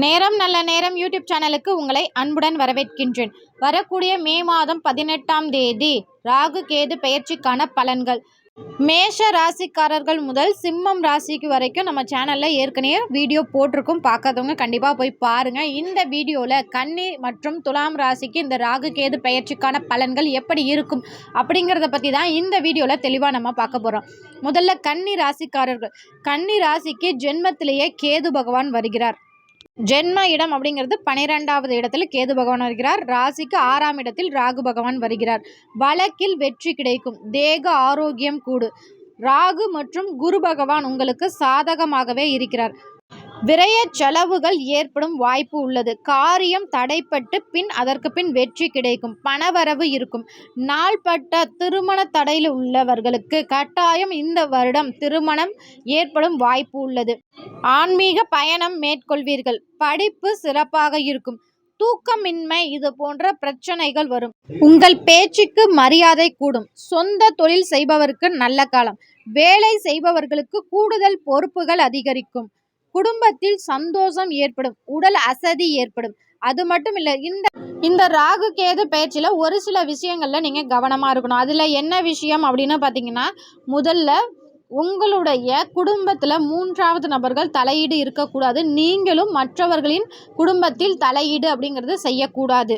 நேரம் நல்ல நேரம் யூடியூப் சேனலுக்கு உங்களை அன்புடன் வரவேற்கின்றேன். வரக்கூடிய மே மாதம் பதினெட்டாம் தேதி ராகு கேது பயிற்சிக்கான பலன்கள். மேஷ ராசிக்காரர்கள் முதல் சிம்மம் ராசிக்கு வரைக்கும் நம்ம சேனலில் ஏற்கனவே வீடியோ போட்டிருக்கோம். பார்க்காதவங்க கண்டிப்பாக போய் பாருங்கள் இந்த வீடியோவில் கன்னி மற்றும் துலாம் ராசிக்கு இந்த ராகு கேது பயிற்சிக்கான பலன்கள் எப்படி இருக்கும் அப்படிங்கிறத பற்றி தான் இந்த வீடியோவில் தெளிவாக நம்ம பார்க்க போகிறோம் முதல்ல கன்னி ராசிக்காரர்கள். கன்னி ராசிக்கு ஜென்மத்திலேயே கேது பகவான் வருகிறார். ஜென்ம இடம் அப்படிங்கிறது பனிரெண்டாவது இடத்துல கேது பகவான் வருகிறார். ராசிக்கு ஆறாம் இடத்தில் ராகு பகவான் வருகிறார். வழக்கில் வெற்றி கிடைக்கும். தேக ஆரோக்கியம் கூடு. ராகு மற்றும் குரு பகவான் உங்களுக்கு சாதகமாகவே இருக்கிறார். விரைய செலவுகள் ஏற்படும் வாய்ப்பு உள்ளது. காரியம் தடைப்பட்டு பின் அதற்கு பின் வெற்றி கிடைக்கும். பணவரவு இருக்கும். நாள்பட்ட திருமண தடையில் உள்ளவர்களுக்கு கட்டாயம் இந்த வருடம் திருமணம் ஏற்படும் வாய்ப்பு உள்ளது. ஆன்மீக பயணம் மேற்கொள்வீர்கள். படிப்பு சிறப்பாக இருக்கும். தூக்கமின்மை இது போன்ற பிரச்சனைகள் வரும். உங்கள் பேச்சுக்கு மரியாதை கூடும். சொந்த தொழில் செய்பவருக்கு நல்ல காலம். வேலை செய்பவர்களுக்கு கூடுதல் பொறுப்புகள் அதிகரிக்கும். குடும்பத்தில் சந்தோஷம் ஏற்படும் உடல் அசதி ஏற்படும். அது மட்டும் இல்லை இந்த இந்த ராகு கேது பயிற்சியில் ஒரு சில விஷயங்களில் நீங்கள் கவனமாக இருக்கணும். அதில் என்ன விஷயம் அப்படின்னு பார்த்தீங்கன்னா முதல்ல உங்களுடைய குடும்பத்தில் மூன்றாவது நபர்கள் தலையீடு இருக்கக்கூடாது. நீங்களும் மற்றவர்களின் குடும்பத்தில் தலையீடு அப்படிங்கிறது செய்யக்கூடாது.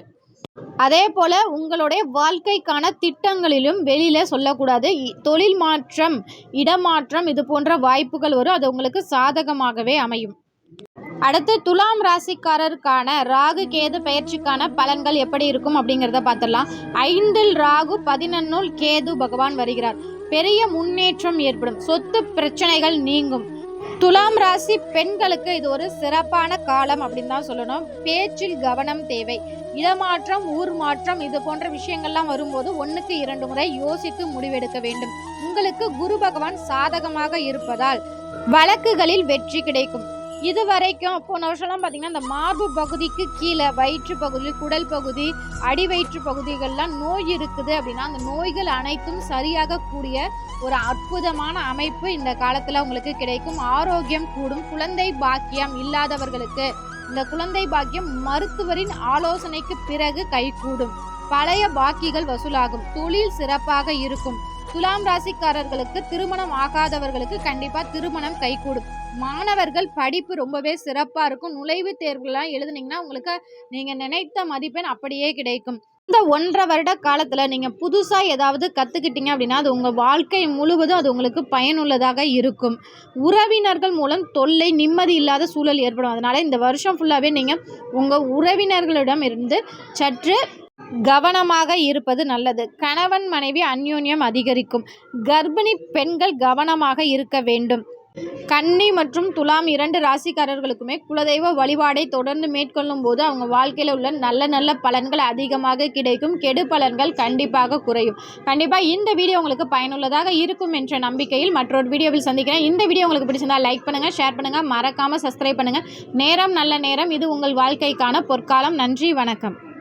அதே போல் உங்களுடைய வாழ்க்கைக்கான திட்டங்களிலும் வெளியில் சொல்லக்கூடாது. தொழில் மாற்றம் இடமாற்றம் இது போன்ற வாய்ப்புகள் வரும். அது உங்களுக்கு சாதகமாகவே அமையும். அடுத்து துலாம் ராசிக்காரருக்கான ராகு கேது பயிற்சிக்கான பலன்கள் எப்படி இருக்கும் அப்படிங்கிறத பார்த்துடலாம். ஐந்தில் ராகு பதினொன்னுள் கேது பகவான் வருகிறார். பெரிய முன்னேற்றம் ஏற்படும். சொத்து பிரச்சனைகள் நீங்கும். துலாம் ராசி பெண்களுக்கு இது ஒரு சிறப்பான காலம் அப்படின்னு தான் சொல்லணும். பேச்சில் கவனம் தேவை. இடமாற்றம் ஊர் மாற்றம் இது போன்ற விஷயங்கள்லாம் வரும்போது ஒன்றுக்கு இரண்டு முறை யோசித்து முடிவெடுக்க வேண்டும். உங்களுக்கு குரு பகவான் சாதகமாக இருப்பதால் வழக்குகளில் வெற்றி கிடைக்கும். இது வரைக்கும் போன வருஷம்லாம் பார்த்தீங்கன்னா இந்த மார்பு பகுதிக்கு கீழே வயிற்று பகுதி குடல் பகுதி அடி வயிற்று பகுதிகள்லாம் நோய் இருக்குது அப்படின்னா அந்த நோய்கள் அனைத்தும் சரியாக கூடிய ஒரு அற்புதமான அமைப்பு இந்த காலத்தில் உங்களுக்கு கிடைக்கும். ஆரோக்கியம் கூடும். குழந்தை பாக்கியம் இல்லாதவர்களுக்கு இந்த குழந்தை பாக்கியம் மருத்துவரின் ஆலோசனைக்கு பிறகு கைகூடும். பழைய பாக்கிகள் வசூலாகும். தொழில் சிறப்பாக இருக்கும். துலாம் ராசிக்காரர்களுக்கு திருமணம் ஆகாதவர்களுக்கு கண்டிப்பாக திருமணம் கைகூடும் மாணவர்கள் படிப்பு ரொம்பவே சிறப்பாக இருக்கும். நுழைவுத் தேர்வுலாம் எழுதுனீங்கன்னா உங்களுக்கு நீங்கள் நினைத்த மதிப்பெண் அப்படியே கிடைக்கும். இந்த ஒன்றரை வருட காலத்தில் நீங்கள் புதுசாக ஏதாவது கற்றுக்கிட்டீங்க அப்படின்னா அது உங்கள் வாழ்க்கை முழுவதும் அது உங்களுக்கு பயனுள்ளதாக இருக்கும். உறவினர்கள் மூலம் தொல்லை நிம்மதி இல்லாத சூழல் ஏற்படும். அதனால் இந்த வருஷம் ஃபுல்லாகவே நீங்கள் உங்கள் உறவினர்களிடம் இருந்து சற்று கவனமாக இருப்பது நல்லது. கணவன் மனைவி அந்யோன்யம் அதிகரிக்கும். கர்ப்பிணி பெண்கள் கவனமாக இருக்க வேண்டும். கன்னி மற்றும் துலாம் இரண்டு ராசிக்காரர்களுக்குமே குலதெய்வ வழிபாடை தொடர்ந்து மேற்கொள்ளும் போது அவங்க வாழ்க்கையில் உள்ள நல்ல நல்ல பலன்கள் அதிகமாக கிடைக்கும். கெடு பலன்கள் கண்டிப்பாக குறையும். கண்டிப்பாக இந்த வீடியோ உங்களுக்கு பயனுள்ளதாக இருக்கும் என்ற நம்பிக்கையில் மற்றொரு வீடியோவில் சந்திக்கிறேன். இந்த வீடியோ உங்களுக்கு பிடிச்சிருந்தால் லைக் பண்ணுங்கள் ஷேர் பண்ணுங்கள் மறக்காமல் சப்ஸ்கிரைப் பண்ணுங்கள் நேரம் நல்ல நேரம். இது உங்கள் வாழ்க்கைக்கான பொற்காலம். நன்றி வணக்கம்.